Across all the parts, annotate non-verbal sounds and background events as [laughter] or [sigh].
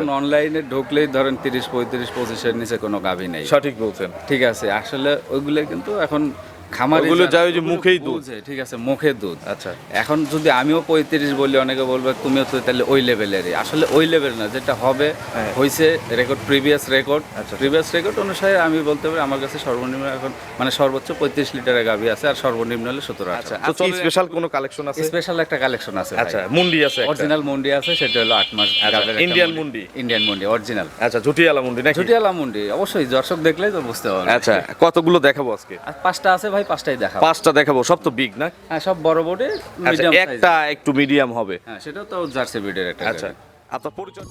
এখন অনলাইনে ঢুকলেই ধরেন তিরিশ পঁয়ত্রিশ পঁচিশের নিচে কোনো গাভী নেই। সঠিক বলছেন। ঠিক আছে আসলে ওইগুলো কিন্তু এখন খামার ওগুলো যায় ওই যে মুখেই দুধ। ঠিক আছে মুখে দুধ। আচ্ছা। এখন যদি আমিও পঁয়ত্রিশ বলি অনেকে বলবে তুমিও তো তাহলে ওই লেভেলেরই আসলে ওই লেভেল না যেটা হবে হ্যাঁ। হয়েছে রেকর্ড প্রিভিয়াস রেকর্ড আচ্ছা। প্রিভিয়াস রেকর্ড অনুসারে আমি বলতে পারি আমার কাছে সর্বনিম্ন এখন মানে সর্বোচ্চ পঁয়ত্রিশ লিটারের গাভী আছে আর সর্বনিম্ন হলে সতেরো আচ্ছা। আচ্ছা স্পেশাল কোনো কালেকশন আছে? স্পেশাল একটা কালেকশন আছে আচ্ছা মুন্ডি আছে অরিজিনাল মুন্ডি আছে সেটা হলো আট মাস ইন্ডিয়ান মুন্ডি। ইন্ডিয়ান মুন্ডি অরিজিনাল আচ্ছা ঝুটিয়ালা মুন্ডি নাকি? ছুটিয়ালা মুন্ডি অবশ্যই। দর্শক দেখলেই তো বুঝতে পারবে। আচ্ছা কতগুলো দেখাবো আজকে? পাঁচটা আছে ভাই পাঁচটাই দেখাবো। পাঁচটা দেখাবো সব তো বিগ না? হ্যাঁ সব বড় বড় আচ্ছা মিডিয়াম একটা একটু মিডিয়াম হবে। হ্যাঁ সেটাও তো জার্সি ব্রিডের একটা আচ্ছা আপনার পরিচয়?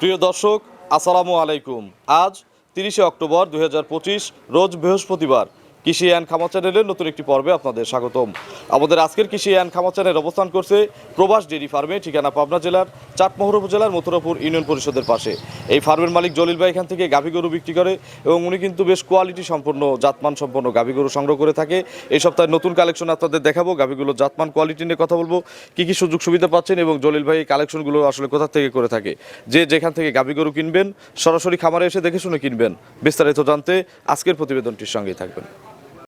প্রিয় দর্শক আসসালামু আলাইকুম। আজ তিরিশে অক্টোবর দু হাজার পঁচিশ রোজ বৃহস্পতিবার। কৃষি অ্যান্ড খামা চ্যানেলের নতুন একটি পর্বে আপনাদের স্বাগতম। আমাদের আজকের কৃষি অ্যান্ড খামা চ্যানেল অবস্থান করছে প্রবাস ডেরি ফার্মে, ঠিকানা পাবনা জেলার, চাটমোহর উপজেলার, মথুরাপুর ইউনিয়ন পরিষদের পাশে। এই ফার্মের মালিক জলিল ভাই এখান থেকে গাভী গরু বিক্রি করে এবং উনি কিন্তু বেশ কোয়ালিটি সম্পন্ন, জাতমান সম্পন্ন গাভী গরু সংগ্রহ করে থাকে। এই সপ্তাহে নতুন কালেকশন আপনাদের দেখাবো গাভীগুলো জাতমান কোয়ালিটি নিয়ে কথা বলব, কি কি সুযোগ সুবিধা পাচ্ছেন এবং জলিল ভাই এই কালেকশনগুলো আসলে কোথা থেকে করে থাকে। যে যেখান থেকে গাভী গরু কিনবেন, সরাসরি খামারে এসে দেখে শুনে কিনবেন, বিস্তারিত জানতে আজকের প্রতিবেদনটির সঙ্গেই থাকবেন।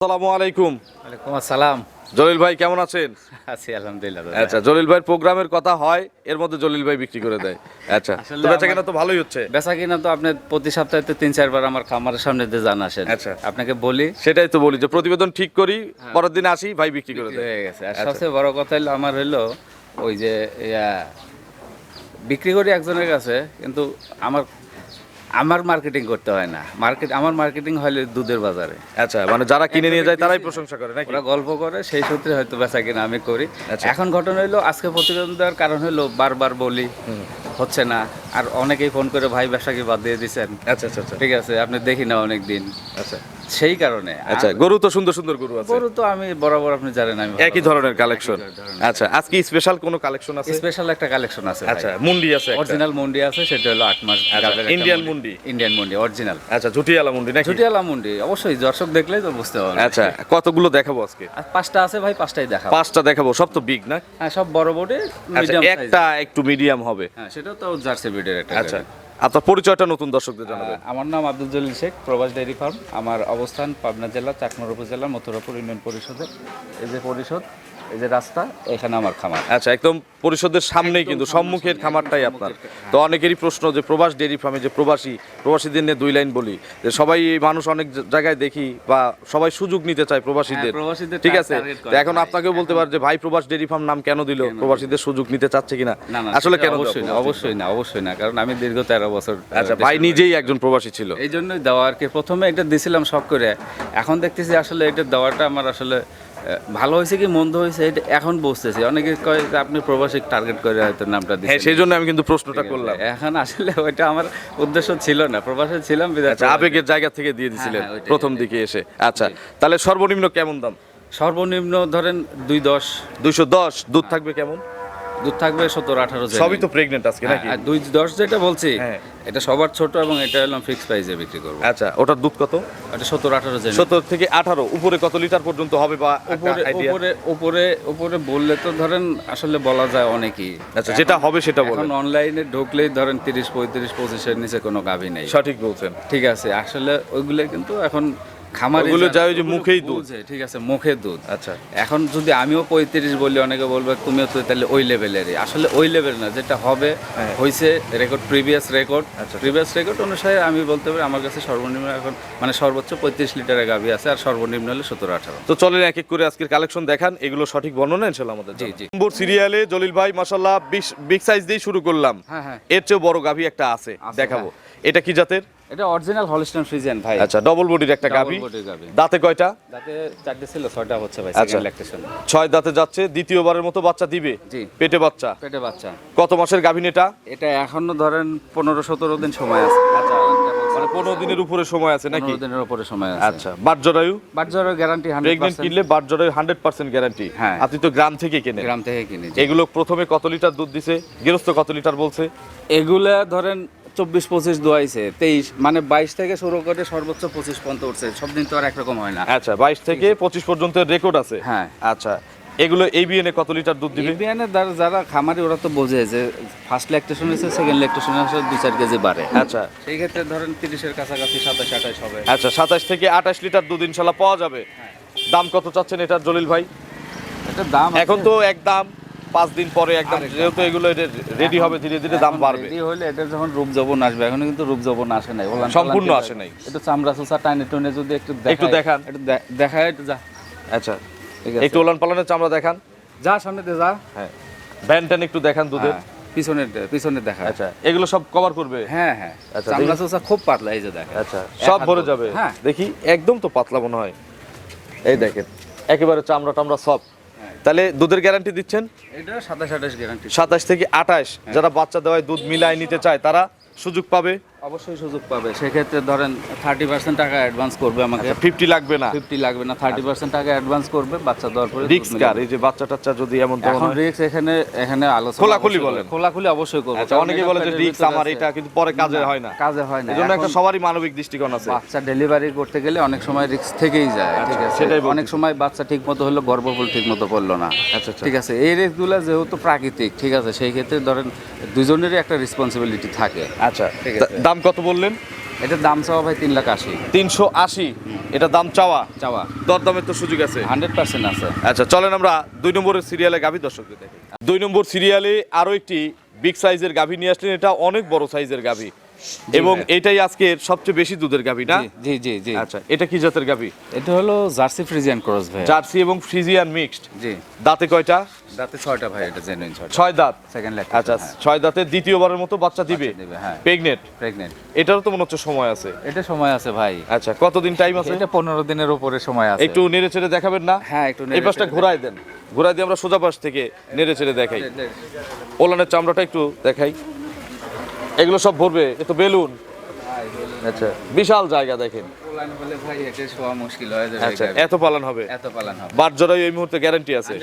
আসসালামু আলাইকুম। ওয়ালাইকুম আসসালাম। জলিল ভাই কেমন আছেন? আছি আলহামদুলিল্লাহ আচ্ছা জলিল ভাইয়ের প্রোগ্রামের কথা হয় এর মধ্যে জলিল ভাই বিক্রি করে দেয়। আচ্ছা তো বেচা কেনা তো ভালোই হচ্ছে। বেচা কিনা তো আপনি প্রতি সপ্তাহে তো তিন চারবার আমার খামারের সামনে দিয়ে জান আসেন। আচ্ছা। আপনাকে বলি সেটাই তো বলি যে প্রতিবেদন ঠিক করি পরের দিন আসি ভাই বিক্রি করে দেয়। হয়ে গেছে। আর আচ্ছা। সবচেয়ে বড় কথা হলো আমার হলো ওই যে ইয়া, বিক্রি করি একজনের কাছে কিন্তু আমার আমার মার্কেটিং করতে হয় না। মার্কেট আমার মার্কেটিং হয় দুধের বাজারে। আচ্ছা মানে যারা কিনে নিয়ে যায় তারাই প্রশংসা করে নাকি? ওরা গল্প করে সেই সূত্রে হয়তো বেচা কিনা আমি করি। আচ্ছা। এখন ঘটনা হলো আজকে প্রতিবেদন দেওয়ার কারণ হলো বারবার বলি হচ্ছে না। আর অনেকেই ফোন করে ভাই ব্যবসা কি বাদ দিয়ে দিচ্ছেন আচ্ছা আচ্ছা আচ্ছা। ঠিক আছে আপনি দেখি না অনেক দিন আচ্ছা। সেই কারণে আচ্ছা গরু তো সুন্দর সুন্দর গরু আছে। গরু তো আমি বরাবর আপনি জানেন আমি একই ধরনের কালেকশন আচ্ছা আজকে স্পেশাল কোনো কালেকশন আছে? স্পেশাল একটা কালেকশন আছে আচ্ছা মুন্ডি আছে অরিজিনাল মুন্ডি আছে সেটা হলো আট মাস আচ্ছা, গাভীর একটা ইন্ডিয়ান মুন্ডি। ইন্ডিয়ান মুন্ডি অরিজিনাল আচ্ছা ঝুটিয়ালা মুন্ডি নাকি? ছুটিয়ালা মুন্ডি অবশ্যই দর্শক দেখলেই তো বুঝতে পারবে আচ্ছা কতগুলো দেখাবো আজকে? পাঁচটা আছে ভাই পাঁচটাই দেখা পাঁচটা দেখাবো সব তো বিগ না? হ্যাঁ সব বড় বড় আচ্ছা মিডিয়াম একটা একটু মিডিয়াম হবে। হ্যাঁ সেটাও তো জার্সি ব্রিডের একটা আচ্ছা আপনার পরিচয়টা নতুন দর্শকদের জানাবেন। আমার নাম আব্দুল জলিল শেখ প্রবাস ডেয়ারি ফার্ম। আমার অবস্থান পাবনা জেলা চাকমার উপজেলা মথুরাপুর ইউনিয়ন পরিষদের। এই যে পরিষদ এই যে রাস্তা এখানে আমার খামার। আচ্ছা একদম পরিষদের সামনেই কিন্তু সম্মুখের খামারটাই আপনার। তো অনেকেরই প্রশ্ন যে প্রবাস ডেয়ারি ফার্মে যে প্রবাসী প্রবাসীদের নিয়ে দুই লাইন বলি যে সবাই এই মানুষ অনেক জায়গায় দেখি বা সবাই সুযোগ নিতে চায় প্রবাসীদের। হ্যাঁ, ঠিক আছে? এখন আপনাকেও বলতে পারে যে ভাই প্রবাস ডেয়ারি ফার্ম নাম কেন দিল? প্রবাসীদের সুযোগ নিতে চাচ্ছে কিনা? আসলে কেন অবশ্যই না অবশ্যই না অবশ্যই না কারণ আমি দীর্ঘ তেরো বছর আচ্ছা ভাই নিজেই একজন প্রবাসী ছিল। এই জন্যই দেওয়া আর কি। প্রথমে এটা দিছিলাম শখ করে। এখন দেখতেছি আসলে এটা দেওয়াটা আমার আসলে ভালো হয়েছে কি মন্দ হয়েছে? এটা এখন বুঝতেছি। অনেকে কয় যে আপনি প্রবাসী টার্গেট করে হয়তো নামটা হ্যাঁ সেই জন্য আমি কিন্তু প্রশ্নটা করলাম। এখন আসলে ওইটা আমার উদ্দেশ্য ছিল না। প্রবাসে ছিলাম আচ্ছা আবেগের জায়গা থেকে দিয়ে দিছিলেন হ্যাঁ, প্রথম দিকে এসে। আচ্ছা তাহলে সর্বনিম্ন কেমন দাম? সর্বনিম্ন ধরেন দুই দশ। দুইশো দশ দুধ থাকবে কেমন? দুধ থাকবে সত্তর আঠারো সবই তো প্রেগনেন্ট আজকে নাকি? আর দুই দশ যেটা বলছি হ্যাঁ। এটা সবার ছোট এবং এটা হলো ফিক্স প্রাইসে বিক্রি করব। আচ্ছা ওটার দুধ কত? এটা সত্তর আঠারো জেনে। সত্তর থেকে আঠারো উপরে কত লিটার পর্যন্ত হবে বা উপরে উপরে উপরে উপরে বললে তো ধরেন আসলে বলা যায় অনেকই। আচ্ছা যেটা হবে সেটা বলেন অনলাইনে ঢুকলেই ধরেন তিরিশ পঁয়ত্রিশ পঁচিশের নিচে কোনো গাভী নেই। সঠিক বলছেন। ঠিক আছে আসলে ওইগুলো কিন্তু এখন খামারে যারা- যায় ওই যে মুখেই দুধ। ঠিক আছে মুখের দুধ। আচ্ছা। এখন যদি আমিও পঁয়ত্রিশ বলি অনেকে বলবে তুমিও তো তাহলে ওই লেভেলেরই। আসলে ওই লেভেল না যেটা হবে হ্যাঁ। হয়েছে রেকর্ড প্রিভিয়াস রেকর্ড আচ্ছা। প্রিভিয়াস রেকর্ড অনুসারে আমি বলতে পারি আমার কাছে সর্বনিম্ন এখন মানে সর্বোচ্চ পঁয়ত্রিশ লিটারের গাভি আছে আর সর্বনিম্ন হলে সতেরো আঠারো। তো চলেন এক এক করে আজকের কালেকশন দেখান এগুলো সঠিক বর্ণনা ইনশাল্লাহ আমাদের জি, জি। নম্বর সিরিয়ালে জলিল ভাই মাশাল্লাহ বিগ সাইজ দিয়ে শুরু করলাম। হ্যাঁ হ্যাঁ। এর চেয়েও বড় গাভী একটা আছে আছে, দেখাবো। এটা কি জাতের? এটা অরিজিনাল হলস্টাইন ফ্রিজিয়ান ভাই। আচ্ছা ডবল বডির একটা গাভী। দাঁতে কয়টা? যাতে চারটে ছিল ছয়টা হচ্ছে ভাই আচ্ছা। সেকেন্ড ল্যাকটেশন ছয় দাঁতে যাচ্ছে দ্বিতীয়বারের মতো বাচ্চা দিবে? জি। পেটে বাচ্চা? পেটে বাচ্চা। কত মাসের গাভীন এটা? এটা এখনও ধরেন পনেরো সতেরো দিন সময় আছে। মানে পনেরো দিনের উপরে সময় আছে নাকি? দিনের উপরে সময় আছে। আচ্ছা। বাটজরায়ু বাচ্চারও গ্যারান্টি প্রেগনেন্ট কিনলে বাটজরায়ু হান্ড্রেড পার্সেন্ট গ্যারান্টি হ্যাঁ। আপনি তো গ্রাম থেকে কেনেন। গ্রাম থেকে কিনে এগুলো প্রথমে কত লিটার দুধ দিছে? গৃহস্থ কত লিটার বলছে? এগুলা ধরেন চব্বিশ পঁচিশ দোয়াইছে তেইশ মানে বাইশ থেকে শুরু করে সর্বোচ্চ পঁচিশ পর্যন্ত উঠছে। সব দিন তো আর একরকম হয় না। আচ্ছা বাইশ থেকে পঁচিশ পর্যন্ত রেকর্ড আছে? হ্যাঁ। আচ্ছা এগুলো এবিএনে কত লিটার দুধ দিবে? ইবিয়ানের দ্বারা যারা খামারি ওরা তো বোঝে যে ফার্স্ট ল্যাকটেশন হয়েছে সেকেন্ড ল্যাকটেশন হয়েছে দু চার কেজি বাড়ে। আচ্ছা। সেই ক্ষেত্রে ধরেন তিরিশের কাছাকাছি সাতাশ আঠাশ হবে। আচ্ছা সাতাশ থেকে আঠাশ লিটার দুধ ইনশাল্লাহ পাওয়া যাবে। দাম কত চাচ্ছেন এটার জলিল ভাই? এটা দাম এখন তো এক দাম পাঁচ দিন পরে একদম যেহেতু এগুলো রেডি হবে ধীরে ধীরে দাম বাড়বে। রেডি হলে এটা যখন রূপ যৌবন আসবে এখন কিন্তু রূপ যৌবন আসে নাই। সম্পূর্ণ আসে নাই। একটু চামড়া চোষা টাইনে টুনে যদি একটু একটু দেখান। একটু দেখায় একটু যা। আচ্ছা। ঠিক আছে। একটু ওলান পালানের চামড়া দেখান। যা সামনে দে যা। হ্যাঁ। ভ্যান ট্যান একটু দেখান দুধের। হ্যাঁ, পিছনের পিছনের দেখা আচ্ছা এগুলো সব কভার করবে? হ্যাঁ হ্যাঁ। আচ্ছা, চামড়া। চোষা খুব পাতলা এই যে দেখা আচ্ছা সব ভরে। যাবে? হ্যাঁ। দেখি একদম তো পাতলা মনে হয়। এই দেখেন একেবারে চামড়া টামড়া সব। হ্যাঁ। তাহলে দুধের গ্যারান্টি দিচ্ছেন? এটা সাতাশ আঠাশ গ্যারান্টি সাতাশ থেকে আঠাশ। যারা বাচ্চা দেওয়ায় দুধ মিলায় নিতে চায় তারা সুযোগ পাবে। অবশ্যই সুযোগ পাবে। সেক্ষেত্রে ধরেন থার্টি পার্সেন্ট টাকা অ্যাডভান্স করবে আমাকে। ফিফটি লাগবে না? ফিফটি লাগবে না থার্টি পার্সেন্ট টাকা অ্যাডভান্স করবে বাচ্চা দেওয়ার পরে রিক্স কার? এই যে বাচ্চা টাচ্চা যদি এমন এখন। রিক্স এখানে এখানে আলোচনা খোলাখুলি বলেন। খোলাখুলি অবশ্যই করবে আচ্ছা অনেকে বলে যে রিক্স আমার এটা কিন্তু পরে কাজে হয় না। কাজে হয় না। এই জন্য একটা সবারই মানবিক দৃষ্টিকোণ আছে। বাচ্চা ডেলিভারি করতে গেলে অনেক সময় রিক্স থেকেই যায় ঠিক আছে? আচ্ছা, সেটাই অনেক সময় বাচ্চা ঠিক মতো হলো গর্ভফল ঠিক মতো পড়ল না। আচ্ছা, আচ্ছা। ঠিক আছে? এই রিস্কগুলো যেহেতু প্রাকৃতিক ঠিক আছে? সেই ক্ষেত্রে ধরেন দুজনেরই একটা রেসপন্সিবিলিটি থাকে। আচ্ছা ঠিক আছে। দাম কত বললেন? এটার দাম চাওয়া ভাই তিন লাখ আশি। তিনশো আশি। এটা দাম চাওয়া? চাওয়া। দরদামের তো সুযোগ আছে। হান্ড্রেড পার্সেন্ট আছে। আচ্ছা চলেন আমরা দুই নম্বরের সিরিয়ালে গাভী দর্শকদের দেখি। দুই নম্বর সিরিয়ালে আরও একটি বিগ সাইজের গাভী নিয়ে আসলেন। এটা অনেক বড় সাইজের গাভী। এবং এটাই আজকে সবচেয়ে বেশি দুধের গাভী না? জি, জি জি আচ্ছা এটা কি জাতের গাভী? এটা হলো জার্সি ফ্রিজিয়ান ক্রস ভাই জার্সি এবং ফ্রিজিয়ান মিক্সড। জি। দাঁতে কয়টা? দাঁতে ছয়টা ভাই এটা জেনুইন ছয়টা। ছয় দাঁত? সেকেন্ড লেগ আচ্ছা ছয় দাঁতে দ্বিতীয়বারের মতো বাচ্চা দিবে? হ্যাঁ। প্রেগনেন্ট প্রেগনেন্ট এটারও তো মনে হচ্ছে সময় আছে। এটা সময় আছে ভাই। আচ্ছা কতদিন টাইম আছে? এটা পনেরো দিনের উপরে সময় আছে। একটু নেড়ে চেড়ে দেখাবেন না? হ্যাঁ একটু এই পাশটা ঘোরাই দেন। ঘোরাই দিয়ে আমরা সোজা পাশ থেকে নেড়ে চেড়ে দেখাই। ওলানের চামড়াটা একটু দেখাই। এগুলো সব ভরবে এ তো বেলুন। আচ্ছা। বিশাল জায়গা দেখেন। হয়ে আচ্ছা এত পালান হবে? এত পালান হবে। বাট জড়াই এই মুহূর্তে গ্যারান্টি আছে।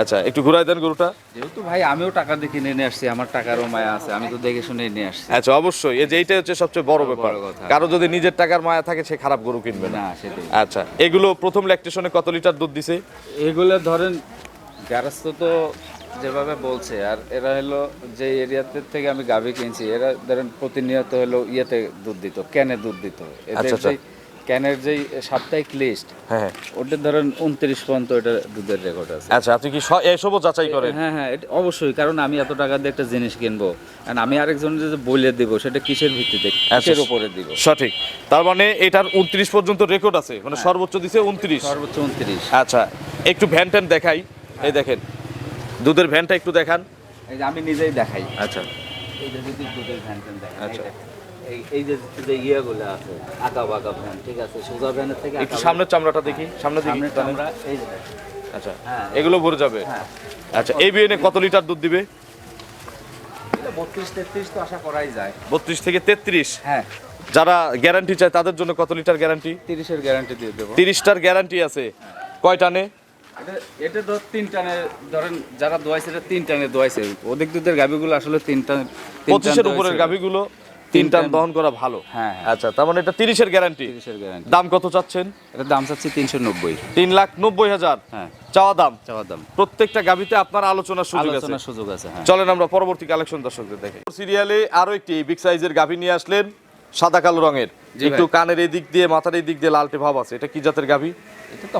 আচ্ছা একটু ঘুরাই দেন গরুটা। যেহেতু ভাই আমিও টাকা দিয়ে কিনে নিয়ে আসছি আমার টাকারও মায়া আছে আমি তো দেখে শুনে নিয়ে আসছি। আচ্ছা অবশ্যই এই যে এইটা হচ্ছে সবচেয়ে বড় ব্যাপার। কথা। কারও যদি নিজের টাকার মায়া থাকে সে খারাপ গরু কিনবে না। আচ্ছা এগুলো প্রথম ল্যাকটেশনে কত লিটার দুধ দিছে? এগুলো ধরেন গ্যারাস্ত তো যেভাবে বলছে আর এরা হলো যে এরিয়াতে থেকে আমি গাভী কিনছি এরা ধরেন প্রতিনিয়ত হলো ইয়েতে দুধ দিত ক্যানে দুধ দিত। এদের আচ্ছা, আচ্ছা। ক্যানের যেই সাপ্তাহিক লিস্ট হ্যাঁ হ্যাঁ। ওটা ধরেন উনত্রিশ পর্যন্ত এটা দুধের রেকর্ড আছে। আচ্ছা আপনি কি এসবও যাচাই করেন? হ্যাঁ হ্যাঁ এটা অবশ্যই কারণ আমি এত টাকা দিয়ে একটা জিনিস কিনবো আর আমি আরেকজনের যে বলে দিব সেটা কিসের ভিত্তিতে? কিসের উপরে দিব? সঠিক। তার মানে এটার উনত্রিশ পর্যন্ত রেকর্ড আছে মানে সর্বোচ্চ দিছে উনত্রিশ। সর্বোচ্চ উনত্রিশ। আচ্ছা একটু ভ্যান ট্যান দেখাই। এই দেখেন দুধের ভ্যানটা একটু দেখান। এই যে আমি নিজেই দেখাই। আচ্ছা। এই যে যদি দুধের ভ্যান দেখাই আচ্ছা। এই যে যে ইয়েগুলো আছে আঁকা বাঁকা ভ্যান ঠিক আছে? সোজা ভ্যানের থেকে একটু সামনের চামড়াটা দেখি। সামনে একটু টানেন। আমরা এই যে আচ্ছা। হ্যাঁ। এগুলো ভরে যাবে? হ্যাঁ। আচ্ছা এই বিয়ে কত লিটার দুধ দিবে? বত্রিশ তেত্রিশ তো আশা করাই যায়। বত্রিশ থেকে তেত্রিশ? হ্যাঁ। যারা গ্যারান্টি চায় তাদের জন্য কত লিটার গ্যারান্টি তিরিশের গ্যারান্টি দিয়ে দেবো। তিরিশটার গ্যারান্টি আছে। কয় টানে এটা তো তিন টানে ধরেন যারা দোয়াইছে এটা তিন টানে দোয়াইছে। অধিক দুধের গাভিগুলো আসলে তিন টান পঁচিশের উপরের গাভিগুলো তিন টান। দহন করা ভালো। হ্যাঁ, হ্যাঁ। আচ্ছা তার মানে এটা তিরিশের গ্যারান্টি তিরিশের গ্যারান্টি দাম কত চাচ্ছেন? এটার দাম চাচ্ছি তিনশো নব্বই। তিন লাখ নব্বই হাজার। হ্যাঁ। চাওয়া দাম। চাওয়ার দাম। প্রত্যেকটা গাভিতে আপনার আলোচনার সুযোগ আছে। সুযোগ আছে হ্যাঁ। চলেন আমরা পরবর্তী কালেকশন দর্শকদের দেখি সিরিয়ালে আরও একটি বিগ সাইজের গাভি নিয়ে আসলেন সাদা কালো রঙের। একটু কানের এই দিক দিয়ে মাথার এই দিক দিয়ে লালটে ভাব আছে। এটা কি জাতের গাভী? এটা তো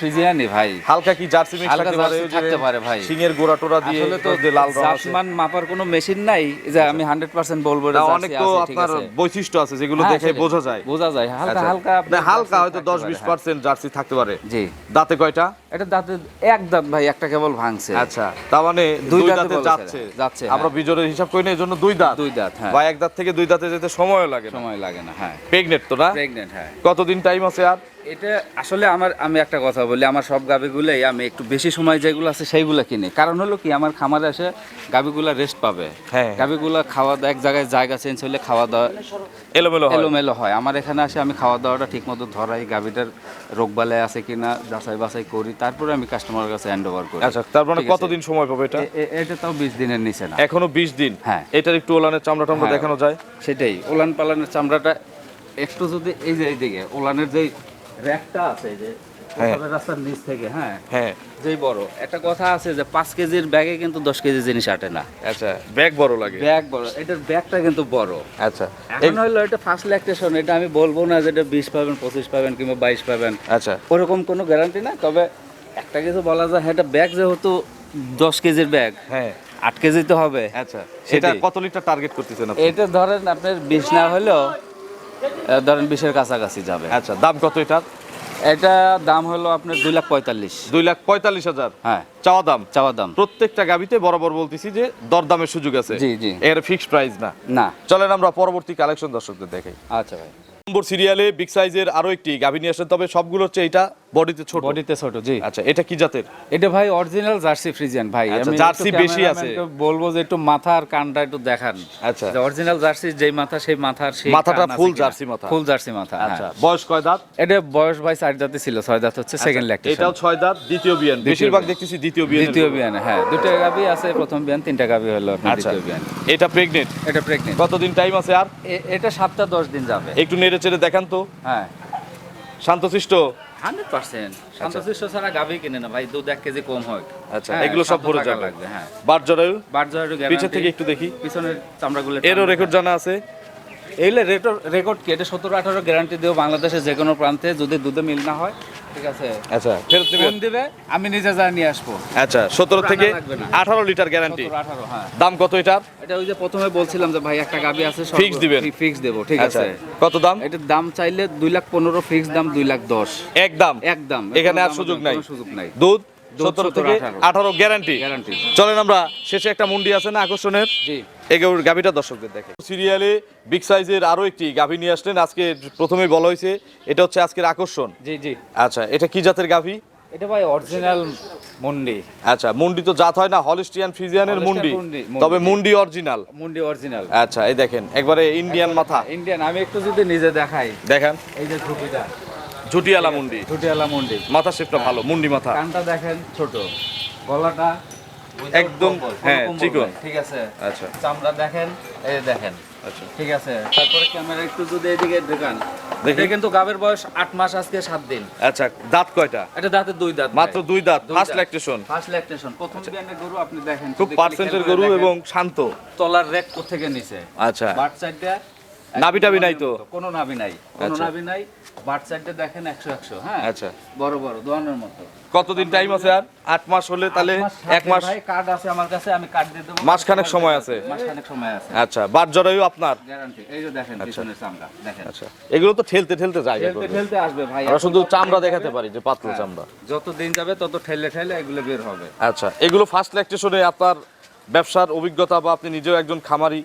ফ্রিজিয়ানি ভাই। হালকা কি জার্সি মিক্স থাকতে পারে? থাকতে পারে ভাই। সিংয়ের গোড়া টোড়া দিয়ে আসলে তো যে লাল রং আছে। জার্সমান মাপার কোনো মেশিন নাই। যে আমি হান্ড্রেড পার্সেন্ট বলব যে না, অনেক তো আপনার বৈশিষ্ট্য আছে যেগুলো হ্যাঁ, দেখে বোঝা যায়। বোঝা যায়। হালকা আচ্ছা। হালকা হালকা হয়তো থাকতে দশ পারে, বিশ হ্যাঁ। পার্সেন্ট জার্সি থাকতে পারে। জি। দাঁতে কয়টা? এটা দাঁতে এক দাঁত ভাই একটা কেবল ভাঙছে। আচ্ছা তার মানে দুই দাঁতে যাচ্ছে যাচ্ছে, আমরা বিজোড়ের হিসাব করি না এই জন্য দুই দাঁত। দুই দাঁত হ্যাঁ। বা এক দাঁত থেকে দুই দাঁতে যেতে সময় লাগে সময় লাগে না হ্যাঁ। প্রেগনেন্ট তো না? প্রেগনেন্ট হ্যাঁ। কতদিন টাইম আছে আর? এটা আসলে আমার আমি একটা কথা বলি আমার সব গাভিগুলোই আমি একটু বেশি সময় যেগুলো আছে সেইগুলো কিনি। কারণ হলো কি আমার খামারে এসে গাভিগুলো রেস্ট পাবে। হ্যাঁ। গাভিগুলো খাওয়া দাওয়া এক জায়গায় জায়গা চেঞ্জ হলে খাওয়া দাওয়া এলোমেলো হয়। এলোমেলো হয়। আমার এখানে আসে আমি খাওয়া দাওয়াটা ঠিকমতো ধরাই গাভিটার রোগ বালাই আছে কিনা যাচাই বাছাই করি তারপরে আমি কাস্টমারের কাছে হ্যান্ড ওভার করি। আচ্ছা তার মানে কতদিন সময় পাবে এটা? এটা তাও বিশ দিনের নিচে না। এখনও বিশ দিন? হ্যাঁ। এটার একটু ওলানের চামড়া টামড়া হ্যাঁ। দেখানো যায়? সেটাই ওলান পালানের চামড়াটা একটু যদি এই যে এইদিকে ওলানের যে র্যাকটা আছে যে হ্যাঁ। রাস্তার নিচ থেকে হ্যাঁ? হ্যাঁ। যেই বড়। একটা কথা আছে যে পাঁচ কেজির ব্যাগে কিন্তু দশ কেজি জিনিস আটে না। আচ্ছা ব্যাগ বড় লাগে। ব্যাগ বড়। এটার ব্যাগটা কিন্তু বড়। আচ্ছা। এখন হলো এটা ফার্স্ট ল্যাকটেশন এটা আমি বলব না যে এটা বিশ পাবেন পঁচিশ পাবেন কিংবা বাইশ পাবেন। আচ্ছা। ওরকম কোনো গ্যারান্টি না তবে একটা কিছু বলা যায় হ্যাঁ এটা ব্যাগ যেহেতু দশ কেজির ব্যাগ হ্যাঁ। আট কেজি তো হবে। আচ্ছা সেটা। কত লিটার টার্গেট করতেছেন আপনি? এটা ধরেন আপনার বিশ না হলেও ধরেন বিশের কাছাকাছি যাবে। আচ্ছা দাম কত এটার? এটা দাম হলো আপনার দুই লাখ পঁয়তাল্লিশ। দুই লাখ পঁয়তাল্লিশ হাজার? হ্যাঁ। চাওয়া দাম? চাওয়া দাম। প্রত্যেকটা গাবিতে বরাবর বলতেছি যে দরদামের সুযোগ আছে। জি, জি। এর ফিক্সড প্রাইস না। না। চলেন আমরা পরবর্তী কালেকশন দর্শকদের দেখাই। আচ্ছা ভাই। নম্বর সিরিয়ালে বিগ সাইজের আরও একটি গাভী নিয়ে আসেন তবে সবগুলো হচ্ছে এটা বডিতে ছোট? বডিতে ছোট জি। আচ্ছা এটা কি জাতের? এটা ভাই অরিজিনাল জার্সি ফ্রিজিয়ান ভাই। আচ্ছা, জার্সি বেশি আছে। বলব যে একটু মাথা আর কানটা একটু দেখান। আচ্ছা। অরিজিনাল জার্সি যেই মাথা সেই মাথার সেই মাথাটা কিনা। জার্সি মাথা। ফুল জার্সি মাথা আচ্ছা আচ্ছা বয়স কয় দাঁত? এটা বয়স ভাই চার দাঁতে ছিল ছয় দাঁত হচ্ছে সেকেন্ড ল্যাকটেশন এটাও ছয় দাঁত দ্বিতীয় বিয়ান। বেশিরভাগ। দেখতেছি দ্বিতীয় বিয়ান দ্বিতীয় বিয়ান হ্যাঁ দুটো গাবি আছে প্রথম বিয়ান তিনটা গাবি হলো আচ্ছা দ্বিতীয় বিয়ান। এটা প্রেগনেন্ট এটা প্রেগনেন্ট কতদিন টাইম আছে আর? এটা সাতটা দশ দিন যাবে। একটু নেড়ে চেড়ে দেখান তো। হ্যাঁ। শান্তশিষ্ট? Hundred percent. শান্তশিষ্ট ছাড়া গাবি কিনে না ভাই দুধ এক কেজি কম হয়। আচ্ছা হ্যাঁ, এগুলো সব শান্ত ভরে যাবে লাগবে হ্যাঁ। বার জরায়ু? বার জরায়ু থেকে একটু দেখি। পিছনের চামড়াগুলো এরও রেকর্ড জানা আছে? এইগুলো রেকর্ড রেকর্ড কি? এটা সতেরো আঠারো গ্যারান্টি দেবো বাংলাদেশের যে কোনো প্রান্তে যদি দুধে মিল না হয় ঠিক আছে? আচ্ছা ফেরত ফোন নেবেন দিবে আমি নিজে যা নিয়ে আসব। আচ্ছা সতেরো থেকে রান্না লাগবে না। আঠারো লিটার গ্যারান্টি সতেরো আঠারো হ্যাঁ। দাম কত এটার? এটা ওই যে প্রথমে বলছিলাম যে ভাই একটা গাবি আছে Fix দিবেন? ফিক্স দেবো ঠিক আচ্ছা আছে। কত দাম? এটার দাম চাইলে দুই লাখ পনেরো ফিক্স দাম দুই লাখ দশ। একদম। একদম এখানে আর সুযোগ নাই কোনো সুযোগ নাই। দুধ দুধ সতেরো 17, থেকে 18 আঠারো। গ্যারান্টি গ্যারান্টি চলেন আমরা শেষে একটা মুন্ডি আছে না আকর্ষণের? জি। এগের গাভিটা দর্শকদের দেখে। সিরিয়ালে বিগ সাইজের আরও একটি গাভি নিয়ে আসলেন। আজকে প্রথমেই বলা হয়েছে এটা হচ্ছে আজকের আকর্ষণ। জি জি। আচ্ছা এটা কি জাতের গাভি? এটা ভাই অরিজিনাল মন্ডি। আচ্ছা মুন্ডি তো জাত হয় না হলিস্টিয়ান ফ্রিজিয়ানের মুন্ডি। তবে মুন্ডি অরিজিনাল মন্ডি অরিজিনাল আচ্ছা এই দেখেন একবারে ইন্ডিয়ান মাথা। ইন্ডিয়ান আমি একটু যদি নিজে দেখাই। দেখেন। এই যে ঝুঁকিটা ঝুটিয়ালা মুন্ডি। ঝুটিয়ালা মন্ডি। মাথা শেপটা ভালো মুন্ডি মাথা। কানটা দেখেন ছোট। গলাটা একদম, হ্যাঁ, চিকন। ঠিক আছে? আচ্ছা। চামড়া দেখেন এই দেখেন। আচ্ছা। ঠিক আছে? তারপরে ক্যামেরা একটু যদি এদিকে দেখান। দেখি। কিন্তু গাবের বয়স আট মাস আজকে সাত দিন। আচ্ছা দাঁত কয়টা? এটা দাঁতে দুই দাঁত মাত্র দুই দাঁত ফার্স্ট ল্যাকটেশন ফার্স্ট ল্যাকটেশন প্রথম বিয়ানের গরু আপনি দেখেন খুব পার্সেন্টের গরু এবং শান্ত। তলার রেক থেকে নিচে আচ্ছা। বাট সাইডটা নাভি টাভি নাই তো? কোনো নাভি নাই কোনো আচ্ছা। নাভি নাই। দেখেন একশো একশো হ্যাঁ? আচ্ছা। বড় বড় দোয়ানের মতো। কতদিন টাইম আছে আর? আট মাস হলে তাহলে এক মাস। ভাই কার্ড আছে আমার কাছে আমি কার্ড দিয়ে দেবো। মাসখানেক সময় আছে। মাসখানেক সময় আছে। আচ্ছা জরায়ু আপনার? গ্যারান্টি এই যে দেখেন পিছনের চামড়া দেখেন। আচ্ছা এগুলো তো ঠেলতে ঠেলতে জায়গা ঠেলতে ঠেলতে আসবে ভাই আমরা শুধু চামড়া দেখাতে পারি যে পাতলা চামড়া। যত দিন যাবে তত ঠেলে ঠেলে এগুলো বের হবে। আচ্ছা এগুলো ফার্স্ট ল্যাকটেশনে আপনার ব্যবসার অভিজ্ঞতা বা আপনি নিজেও একজন খামারি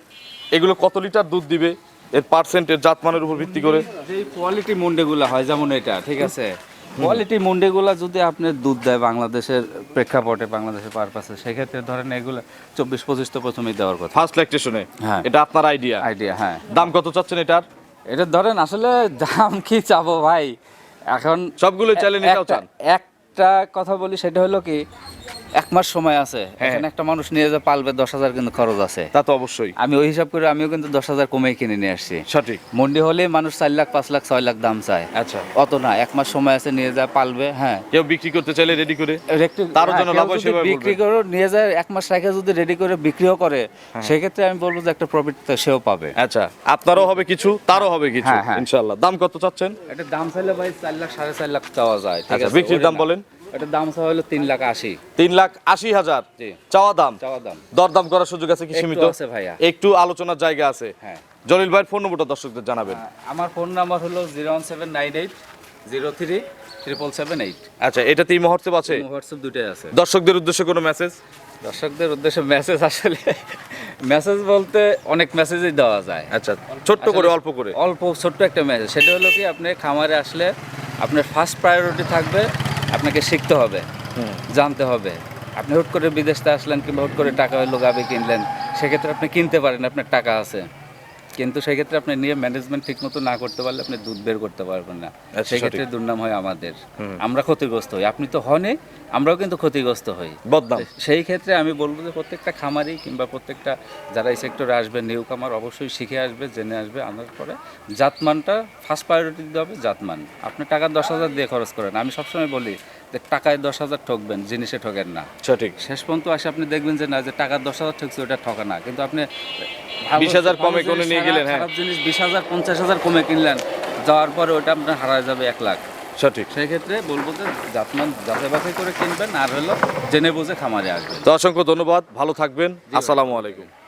এগুলো কত লিটার দুধ দিবে? এর পার্সেন্টের জাতমানের উপর ভিত্তি করে। যে কোয়ালিটি মুন্ডেগুলো হয় যেমন এটা ঠিক আছে? কোয়ালিটি মুন্ডেগুলো যদি আপনি দুধ দেয় বাংলাদেশের প্রেক্ষাপটে বাংলাদেশের পারপাসে সেক্ষেত্রে ধরেন এগুলো চব্বিশ পঁচিশ তো প্রথমেই দেওয়ার কথা। ফার্স্ট ল্যাকটেশনে হ্যাঁ। এটা আপনার আইডিয়া আইডিয়া হ্যাঁ। দাম কত চাচ্ছেন এটার? এটা ধরেন আসলে দাম কি চাবো ভাই? এখন সবগুলো একটা- একটা কথা বলি সেটা হলো কি এক মাস সময় আছে। হ্যাঁ। এখানে একটা মানুষ নিয়ে যা পালবে দশ হাজার কিন্তু খরচ আছে। তা তো অবশ্যই। আমি ওই হিসাব করে আমিও কিন্তু দশ হাজার কমে কিনে নিয়ে আসছি। সঠিক। মন্ডি হলে মানুষ চার লাখ পাঁচ লাখ ছয় লাখ দাম চায়। আচ্ছা। অত না এক মাস সময় আছে নিয়ে যা পালবে হ্যাঁ। কেউ বিক্রি করতে চাইলে রেডি করে? একটু- তারও হ্যাঁ, জন্য লাভ বিক্রি করে নিয়ে যায় এক মাস রেখে যদি রেডি করে বিক্রিও করে হ্যাঁ। সেক্ষেত্রে আমি বলব যে একটা প্রফিট সেও পাবে। আচ্ছা আপনারও হবে কিছু তারও হবে কিছু। ইনশাল্লাহ দাম কত চাচ্ছেন? এটা দাম চাইলে ভাই চার লাখ সাড়ে চার লাখ চাওয়া যায় আচ্ছা, বিক্রির দাম বলেন? এটা দাম চাওয়া হলো তিন লাখ আশি। তিন লাখ আশি হাজার। জি। চাওয়া দাম? চাওয়া দাম। দরদাম করার সুযোগ আছে কি একটু সীমিত? আছে ভাইয়া। একটু আলোচনার জায়গা আছে। হ্যাঁ। জলিল ভাইয়ের ফোন নম্বরটা দর্শকদের জানাবেন। আমার ফোন নাম্বার হলো zero one seven nine eight zero three triple seven eight. আচ্ছা এটাতেই মহর্তে আছে? হোয়াটসঅ্যাপ দুটোই আছে। দর্শকদের উদ্দেশ্যে কোনো মেসেজ দর্শকদের উদ্দেশ্যে মেসেজ আসলে [laughs] মেসেজ বলতে অনেক মেসেজই দেওয়া যায়। আচ্ছা ছোট্ট করে অল্প করে। অল্প ছোট্ট একটা মেসেজ সেটা হলো কি আপনি খামারে আসলে আপনার ফার্স্ট প্রায়োরিটি থাকবে আপনাকে শিখতে হবে জানতে হবে। আপনি হুট করে বিদেশে আসলেন কিংবা হুট করে টাকা লোক গাবি কিনলেন সেক্ষেত্রে আপনি কিনতে পারেন আপনার টাকা আছে। কিন্তু সেক্ষেত্রে আপনি নিয়ে ম্যানেজমেন্ট ঠিক মতো না করতে পারলে আপনি দুধ বের করতে পারবেন না। আচ্ছা, সেক্ষেত্রে দুর্নাম হয় আমাদের। আমরা ক্ষতিগ্রস্ত হই। আপনি তো হনে আমরাও কিন্তু ক্ষতিগ্রস্ত হই। বদনাম। সেই ক্ষেত্রে আমি বলব যে প্রত্যেকটা খামারি কিংবা প্রত্যেকটা যারা এই সেক্টরে আসবে নিউ কামার অবশ্যই শিখে আসবে জেনে আসবে আনার পরে জাতমানটা ফার্স্ট প্রায়োরিটি দিতে হবে জাতমান। আপনি টাকা দশ হাজার দিয়ে খরচ করেন। আমি সবসময় বলি টাকায় দশ হাজার ঠকবেন জিনিসে ঠকেন না। সঠিক। শেষ পর্যন্ত আসে আপনি দেখবেন যে না যে টাকা দশ হাজার ঠকছে ওটা ঠকা না। কিন্তু আপনি বিশ হাজার কমে কোনে নিয়ে গেলেন, হ্যাঁ। খারাপ জিনিস বিশ হাজার পঞ্চাশ হাজার কমে কিনলেন যাওয়ার পরে ওটা আপনার হারা যাবে এক লাখ। সঠিক। সেই ক্ষেত্রে বলব যে জাতমান যাচাই বাছাই করে কিনবেন আর হলো জেনে বুঝে খামারে আসবেন। তো অসংখ্য ধন্যবাদ ভালো থাকবেন। আসসালামু আলাইকুম।